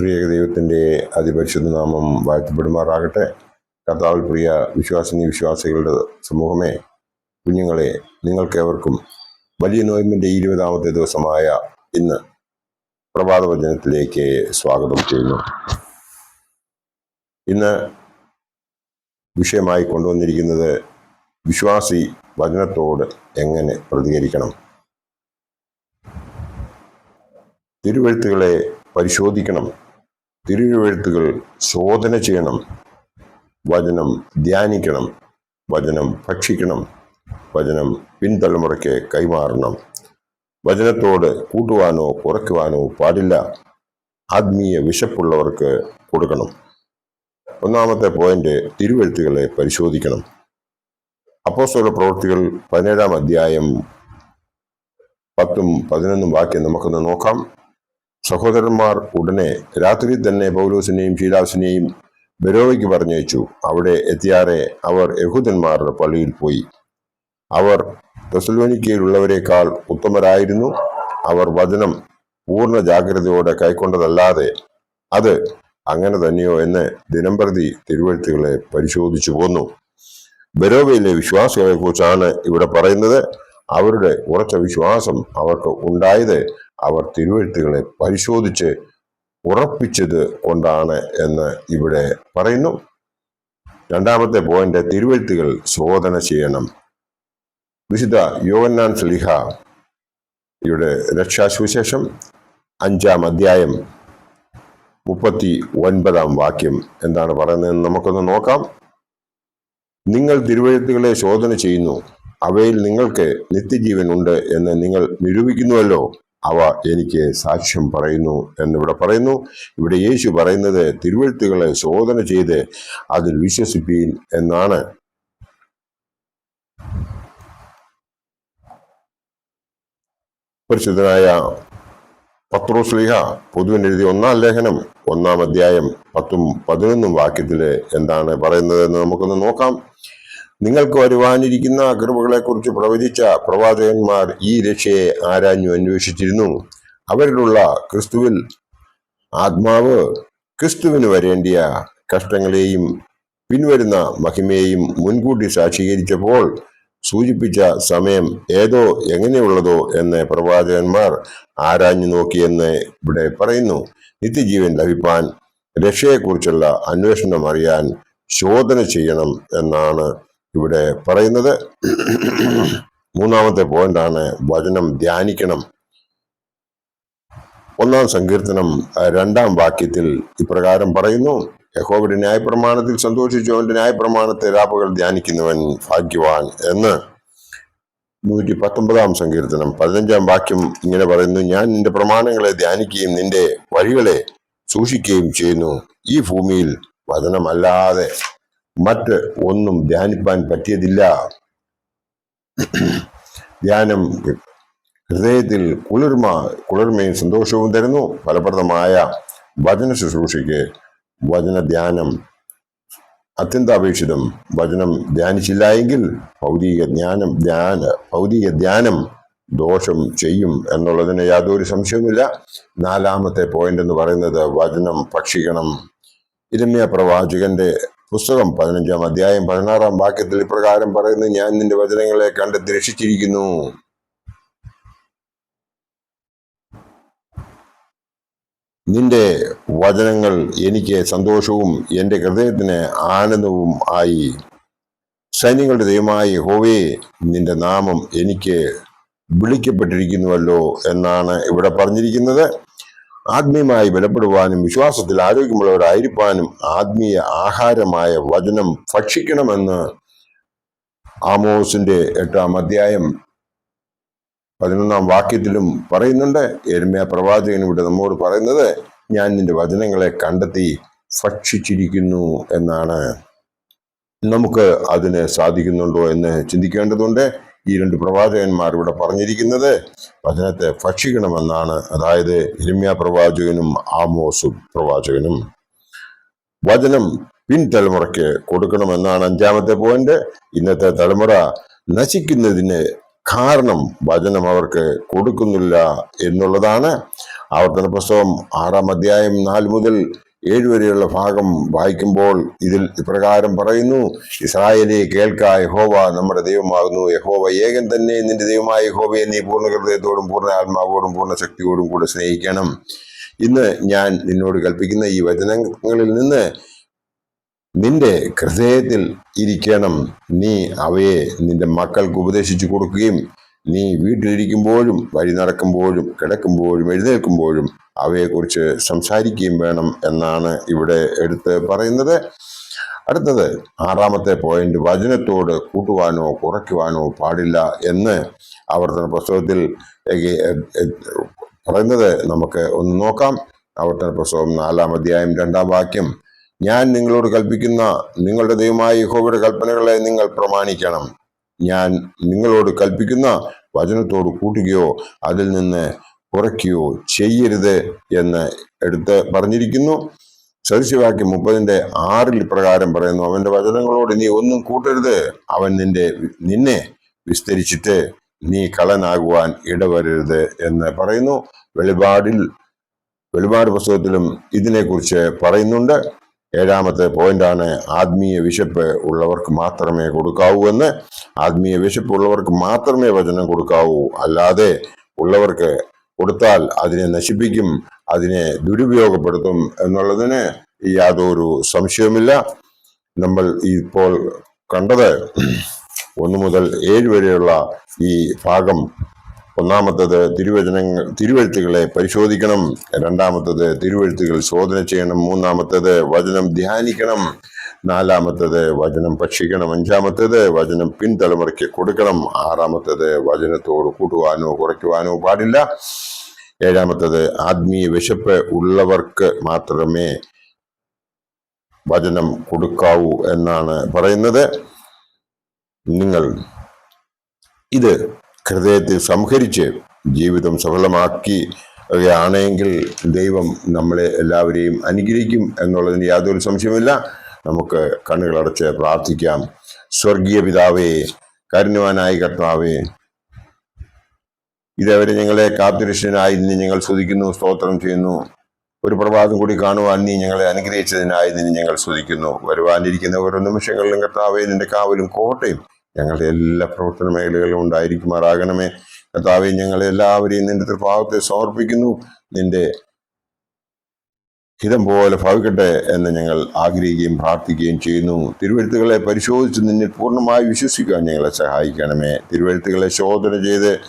ത്രിയേക ദൈവത്തിന്റെ അതിപരിശുദ്ധ നാമം വാഴ്ത്തപ്പെടുമാറാകട്ടെ. കർത്താവിൽ പ്രിയ വിശ്വാസിനി വിശ്വാസികളുടെ സമൂഹമേ കുഞ്ഞുങ്ങളെ നിങ്ങൾക്കേവർക്കും വലിയ നോയമ്പിന്റെ ഇരുപതാമത്തെ ദിവസമായ ഇന്ന് പ്രഭാതവചനത്തിലേക്ക് സ്വാഗതം ചെയ്യുന്നു. ഇന്ന് വിഷയമായി കൊണ്ടുവന്നിരിക്കുന്നത് വിശ്വാസി വചനത്തോട് എങ്ങനെ പ്രതികരിക്കണം? തിരുവഴുത്തുകളെ പരിശോധിക്കണം. തിരുവഴുത്തുകൾ ശോധന ചെയ്യണം വചനം ധ്യാനിക്കണം വചനം ഭക്ഷിക്കണം വചനം പിൻതലമുറയ്ക്ക് കൈമാറണം. വചനത്തോട് കൂട്ടുവാനോ കുറയ്ക്കുവാനോ പാടില്ല. ആത്മീയ വിശപ്പുള്ളവർക്ക് കൊടുക്കണം. ഒന്നാമത്തെ പോയിന്റ് തിരുവഴുത്തുകളെ പരിശോധിക്കണം. അപ്പോസ്തല പ്രവൃത്തികൾ പതിനേഴാം അധ്യായം പത്തും പതിനൊന്നും വാക്യം നമുക്കൊന്ന് നോക്കാം. സഹോദരന്മാർ ഉടനെ രാത്രി തന്നെ പൗലോസിനെയും ശീലാസിനെയും ബെരോവയ്ക്ക് പറഞ്ഞയച്ചു. അവിടെ എത്തിയാറെ അവർ യഹൂദന്മാരുടെ പള്ളിയിൽ പോയി. അവർ തെസലോനിക്കയിലുള്ളവരെക്കാൾ ഉത്തമരായിരുന്നു. അവർ വചനം പൂർണ ജാഗ്രതയോടെ കൈക്കൊണ്ടതല്ലാതെ അത് അങ്ങനെ തന്നെയോ എന്ന് ദിനംപ്രതി തിരുവഴുത്തുകളെ പരിശോധിച്ചു പോന്നു. ബെരോവയിലെ വിശ്വാസികളെ കുറിച്ചാണ് ഇവിടെ പറയുന്നത്. അവരുടെ ഉറച്ച വിശ്വാസം അവർക്ക് ഉണ്ടായത് അവർ തിരുവഴുത്തുകളെ പരിശോധിച്ച് ഉറപ്പിച്ചത് കൊണ്ടാണ് എന്ന് ഇവിടെ പറയുന്നു. രണ്ടാമത്തെ പോയിന്റ് തിരുവഴുത്തുകൾ ശോധന ചെയ്യണം. വിശുദ്ധ യോവന്നാൻ സ്ലിഹ ഇവിടെ രക്ഷാസുവിശേഷം അഞ്ചാം അധ്യായം മുപ്പത്തി ഒൻപതാം വാക്യം എന്താണ് പറയുന്നതെന്ന് നമുക്കൊന്ന് നോക്കാം. നിങ്ങൾ തിരുവഴുത്തുകളെ ശോധന ചെയ്യുന്നു. അവയിൽ നിങ്ങൾക്ക് നിത്യജീവൻ ഉണ്ട് എന്ന് നിങ്ങൾ നിരൂപിക്കുന്നുവല്ലോ. അവ എനിക്ക് സാക്ഷ്യം പറയുന്നു എന്നിവിടെ പറയുന്നു. ഇവിടെ യേശു പറയുന്നത് തിരുവഴുത്തുകളെ ശോധന ചെയ്ത് അതിൽ വിശ്വസിപ്പീൻ എന്നാണ്. പരിശുദ്ധനായ പത്രോസ്ലിഹ പൊതുവിൻ എഴുതിയ ഒന്നാം ലേഖനം ഒന്നാം അധ്യായം പത്തും പതിനൊന്നും വാക്യത്തിൽ എന്താണ് പറയുന്നതെന്ന് നമുക്കൊന്ന് നോക്കാം. നിങ്ങൾക്ക് വരുവാനിരിക്കുന്ന കൃപകളെ പ്രവചിച്ച പ്രവാചകന്മാർ ഈ രക്ഷയെ ആരാഞ്ഞു അന്വേഷിച്ചിരുന്നു. അവരിലുള്ള ക്രിസ്തുവിൽ ആത്മാവ് ക്രിസ്തുവിന് വരേണ്ടിയ കഷ്ടങ്ങളെയും പിൻവരുന്ന മഹിമയെയും മുൻകൂട്ടി സാക്ഷീകരിച്ചപ്പോൾ സൂചിപ്പിച്ച സമയം ഏതോ എങ്ങനെയുള്ളതോ എന്ന് പ്രവാചകന്മാർ ആരാഞ്ഞു നോക്കിയെന്ന് ഇവിടെ പറയുന്നു. നിത്യജീവൻ ലഭിപ്പാൻ രക്ഷയെക്കുറിച്ചുള്ള അന്വേഷണം അറിയാൻ ശോധന ചെയ്യണം എന്നാണ് ഇവിടെ പറയുന്നത് മൂന്നാമത്തെ പോയിന്റാണ് വചനം ധ്യാനിക്കണം. ഒന്നാം സങ്കീർത്തനം രണ്ടാം വാക്യത്തിൽ ഇപ്രകാരം പറയുന്നു യഹോവയുടെ ന്യായപ്രമാണത്തിൽ സന്തോഷിച്ചു അവന്റെ ന്യായപ്രമാണത്തെ രാപ്പകൾ ധ്യാനിക്കുന്നവൻ ഭാഗ്യവാൻ എന്ന് നൂറ്റി പത്തൊമ്പതാം സങ്കീർത്തനം പതിനഞ്ചാം വാക്യം ഇങ്ങനെ പറയുന്നു ഞാൻ നിന്റെ പ്രമാണങ്ങളെ ധ്യാനിക്കുകയും നിന്റെ വഴികളെ സൂക്ഷിക്കുകയും ചെയ്യുന്നു. ഈ ഭൂമിയിൽ വചനമല്ലാതെ മറ്റ് ഒന്നും ധ്യാനിപ്പാൻ പറ്റിയതില്ല. ധ്യാനം ഹൃദയത്തിൽ കുളിർമ കുളിർമയും സന്തോഷവും തരുന്നു. ഫലപ്രദമായ വചന ശുശ്രൂഷയ്ക്ക് വചന ധ്യാനം അത്യന്താപേക്ഷിതം. വചനം ധ്യാനിച്ചില്ല എങ്കിൽ ഭൗതിക ജ്ഞാനം ധ്യാന ഭൗതിക ധ്യാനം ദോഷം ചെയ്യും എന്നുള്ളതിന് യാതൊരു സംശയവുമില്ല. നാലാമത്തെ പോയിന്റ് എന്ന് പറയുന്നത് വചനം ഭക്ഷിക്കണം. ഇരമ്യ പ്രവാചകന്റെ പുസ്തകം പതിനഞ്ചാം അധ്യായം പതിനാറാം വാക്യത്തിൽ ഇപ്രകാരം പറയുന്നു ഞാൻ നിന്റെ വചനങ്ങളെ കണ്ട് രക്ഷിച്ചിരിക്കുന്നു നിന്റെ വചനങ്ങൾ എനിക്ക് സന്തോഷവും എന്റെ ഹൃദയത്തിന് ആനന്ദവും ആയി. സൈന്യങ്ങളുടെ ദൈവമായി ഹോവേ നിന്റെ നാമം എനിക്ക് വിളിക്കപ്പെട്ടിരിക്കുന്നുവല്ലോ എന്നാണ് ഇവിടെ പറഞ്ഞിരിക്കുന്നത്. ആത്മീയമായി ബലപ്പെടുവാനും വിശ്വാസത്തിൽ ആരോഗ്യമുള്ളവരായിരിക്കാനും ആത്മീയ ആഹാരമായ വചനം ഭക്ഷിക്കണമെന്ന് ആമോസിന്റെ എട്ടാം അധ്യായം പതിനൊന്നാം വാക്യത്തിലും പറയുന്നുണ്ട്. എരുമയ പ്രവാചകൻ ഇവിടെ നമ്മോട് പറയുന്നത് ഞാൻ നിന്റെ വചനങ്ങളെ കണ്ടെത്തി ഭക്ഷിച്ചിരിക്കുന്നു എന്നാണ്. നമുക്ക് അതിന് സാധിക്കുന്നുണ്ടോ എന്ന് ചിന്തിക്കേണ്ടതുണ്ട്. ഈ രണ്ട് പ്രവാചകന്മാർ ഇവിടെ പറഞ്ഞിരിക്കുന്നത് വചനത്തെ ഭക്ഷിക്കണമെന്നാണ്. അതായത് ഇരമ്യ പ്രവാചകനും ആമോസ് പ്രവാചകനും. വചനം പിൻതലമുറയ്ക്ക് കൊടുക്കണമെന്നാണ് അഞ്ചാമത്തെ പോയിന്റ് ഇന്നത്തെ തലമുറ നശിക്കുന്നതിന് കാരണം വചനം അവർക്ക് കൊടുക്കുന്നില്ല എന്നുള്ളതാണ്. ആവർത്തന പുസ്തകം ആറാം അധ്യായം നാല് മുതൽ ഏഴ് വരെയുള്ള ഭാഗം വായിക്കുമ്പോൾ ഇതിൽ ഇപ്രകാരം പറയുന്നു ഇസ്രായേലെ കേൾക്ക യഹോവ നമ്മുടെ ദൈവമാകുന്നു. യഹോവ ഏകൻ തന്നെ. നിന്റെ ദൈവമായ യഹോവയെ നീ പൂർണ ഹൃദയത്തോടും പൂർണ ആത്മാവോടും പൂർണ ശക്തിയോടും കൂടെ സ്നേഹിക്കണം. ഇന്ന് ഞാൻ നിന്നോട് കൽപ്പിക്കുന്ന ഈ വചനങ്ങളിൽ നിന്ന് നിന്റെ ഹൃദയത്തിൽ ഇരിക്കണം. നീ അവയെ നിന്റെ മക്കൾക്ക് ഉപദേശിച്ചു കൊടുക്കുകയും നീ വീട്ടിലിരിക്കുമ്പോഴും വഴി നടക്കുമ്പോഴും കിടക്കുമ്പോഴും എഴുന്നേൽക്കുമ്പോഴും അവയെക്കുറിച്ച് സംസാരിക്കുകയും വേണം എന്നാണ് ഇവിടെ എടുത്ത് പറയുന്നത്. അടുത്തത് ആറാമത്തെ പോയിന്റ് വചനത്തോട് കൂട്ടുവാനോ കുറയ്ക്കുവാനോ പാടില്ല എന്ന് ആവർത്തന പുസ്തകത്തിൽ പറയുന്നത് നമുക്ക് ഒന്ന് നോക്കാം. ആവർത്തന പുസ്തകം നാലാം അധ്യായം രണ്ടാം വാക്യം ഞാൻ നിങ്ങളോട് കൽപ്പിക്കുന്ന നിങ്ങളുടെ ദൈവമായ യഹോവയുടെ കൽപ്പനകളെ നിങ്ങൾ പ്രമാണിക്കണം. ഞാൻ നിങ്ങളോട് കൽപ്പിക്കുന്ന വചനത്തോട് കൂട്ടുകയോ അതിൽ നിന്ന് കുറയ്ക്കുകയോ ചെയ്യരുത് എന്ന് എടുത്ത് പറഞ്ഞിരിക്കുന്നു. സദൃശ്യവാക്യം മുപ്പതിന്റെ ആറിൽ പ്രകാരം പറയുന്നു അവന്റെ വചനങ്ങളോട് നീ ഒന്നും കൂട്ടരുത്. അവൻ നിന്റെ നിന്നെ വിസ്തരിച്ചിട്ട് നീ കളനാകുവാൻ ഇടവരരുത് എന്ന് പറയുന്നു. വെളിപാടിൽ വെളിപാട് പുസ്തകത്തിലും ഇതിനെക്കുറിച്ച് പറയുന്നുണ്ട്. ഏഴാമത്തെ പോയിന്റാണ് ആത്മീയ വിശപ്പ് ഉള്ളവർക്ക് മാത്രമേ കൊടുക്കാവൂ എന്ന് ആത്മീയ വിശപ്പ് ഉള്ളവർക്ക് മാത്രമേ വചനം കൊടുക്കാവൂ. അല്ലാതെ ഉള്ളവർക്ക് കൊടുത്താൽ അതിനെ നശിപ്പിക്കും അതിനെ ദുരുപയോഗപ്പെടുത്തും എന്നുള്ളതിന് യാതൊരു സംശയവുമില്ല. നമ്മൾ ഇപ്പോൾ കണ്ടത് ഒന്ന് മുതൽ ഏഴ് വരെയുള്ള ഈ ഭാഗം ഒന്നാമത്തത് തിരുവചനങ്ങൾ തിരുവഴുത്തുകളെ പരിശോധിക്കണം. രണ്ടാമത്തത് തിരുവഴുത്തുകൾ ശോധന ചെയ്യണം. മൂന്നാമത്തത് വചനം ധ്യാനിക്കണം. നാലാമത്തത് വചനം ഭക്ഷിക്കണം. അഞ്ചാമത്തത് വചനം പിൻതലമുറയ്ക്ക് കൊടുക്കണം. ആറാമത്തത് വചനത്തോട് കൂട്ടുവാനോ കുറയ്ക്കുവാനോ പാടില്ല. ഏഴാമത്തത് ആത്മീയ വിശപ്പ് ഉള്ളവർക്ക് മാത്രമേ വചനം കൊടുക്കാവൂ എന്നാണ് പറയുന്നത്. നിങ്ങൾ ഇത് ഹൃദയത്തിൽ സംഹരിച്ച് ജീവിതം സഫലമാക്കി ആണെങ്കിൽ ദൈവം നമ്മളെ എല്ലാവരെയും അനുഗ്രഹിക്കും എന്നുള്ളതിന് യാതൊരു സംശയമില്ല നമുക്ക് കണ്ണുകളടച്ച് പ്രാർത്ഥിക്കാം. സ്വർഗീയ പിതാവേ കരുണവാനായി കർത്താവേ ഇതേവരെ ഞങ്ങളെ കാത്തുരക്ഷനായി നിന്നെ ഞങ്ങൾ സ്തുതിക്കുന്നു സ്തോത്രം ചെയ്യുന്നു. ഒരു പ്രഭാതം കൂടി കാണുവാൻ നീ ഞങ്ങളെ അനുഗ്രഹിച്ചതിനായി നിന്ന് ഞങ്ങൾ സ്തുതിക്കുന്നു. വരുവാനിരിക്കുന്ന ഓരോ നിമിഷങ്ങളിലും കർത്താവേ നിന്റെ കാവലും കോട്ടയും ഞങ്ങളുടെ എല്ലാ പ്രവർത്തന മേഖലകളിലും ഉണ്ടായിരിക്കുമാറാകണമേ. കർത്താവെ ഞങ്ങൾ എല്ലാവരെയും നിന്റെ തൃഭാവത്തെ സമർപ്പിക്കുന്നു. നിന്റെ ഹിതം പോലെ ഭവിക്കട്ടെ എന്ന് ഞങ്ങൾ ആഗ്രഹിക്കുകയും പ്രാർത്ഥിക്കുകയും ചെയ്യുന്നു. തിരുവഴുത്തുകളെ പരിശോധിച്ച് നിന്നിൽ പൂർണമായി വിശ്വസിക്കാൻ ഞങ്ങളെ സഹായിക്കണമേ. തിരുവഴുത്തുകളെ ശോധന ചെയ്ത്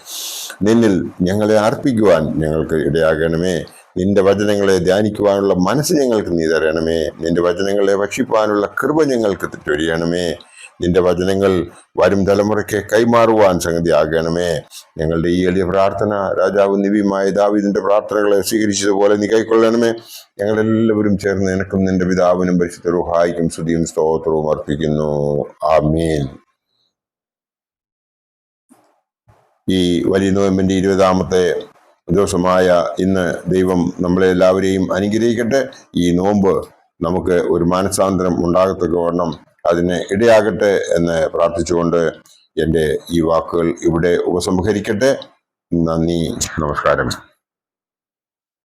നിന്നിൽ ഞങ്ങളെ അർപ്പിക്കുവാൻ ഞങ്ങൾക്ക് ഇടയാകണമേ. നിന്റെ വചനങ്ങളെ ധ്യാനിക്കുവാനുള്ള മനസ്സ് ഞങ്ങൾക്ക് നീ തരണമേ. നിന്റെ വചനങ്ങളെ ഭക്ഷിപ്പാനുള്ള കൃപ ഞങ്ങൾക്ക് ചൊരിയണമേ നിന്റെ വചനങ്ങൾ വരും തലമുറയ്ക്ക് കൈമാറുവാൻ സംഗതി ആകണമേ. ഞങ്ങളുടെ ഈ എളിയ പ്രാർത്ഥന രാജാവ് നിവിയുമായ ദാവിദിന്റെ പ്രാർത്ഥനകളെ സ്വീകരിച്ചതുപോലെ നീ കൈക്കൊള്ളണമേ. ഞങ്ങളെല്ലാവരും ചേർന്ന് നിനക്കും നിന്റെ പിതാവിനും പരിശുദ്ധ റുഹായിക്കും സ്തുതിയും സ്തോത്രവും അർപ്പിക്കുന്നു. ആമീൻ. ഈ വലിയ നോയമ്പിന്റെ ഇരുപതാമത്തെ ദിവസമായ ഇന്ന് ദൈവം നമ്മളെ എല്ലാവരെയും അനുഗ്രഹിക്കട്ടെ. ഈ നോമ്പ് നമുക്ക് ഒരു മാനസാന്തരം ഉണ്ടാകത്തക്കവണ്ണം അതിന് ഇടയാകട്ടെ എന്ന് പ്രാർത്ഥിച്ചുകൊണ്ട് എന്റെ ഈ വാക്കുകൾ ഇവിടെ ഉപസംഹരിക്കട്ടെ. നന്ദി നമസ്കാരം.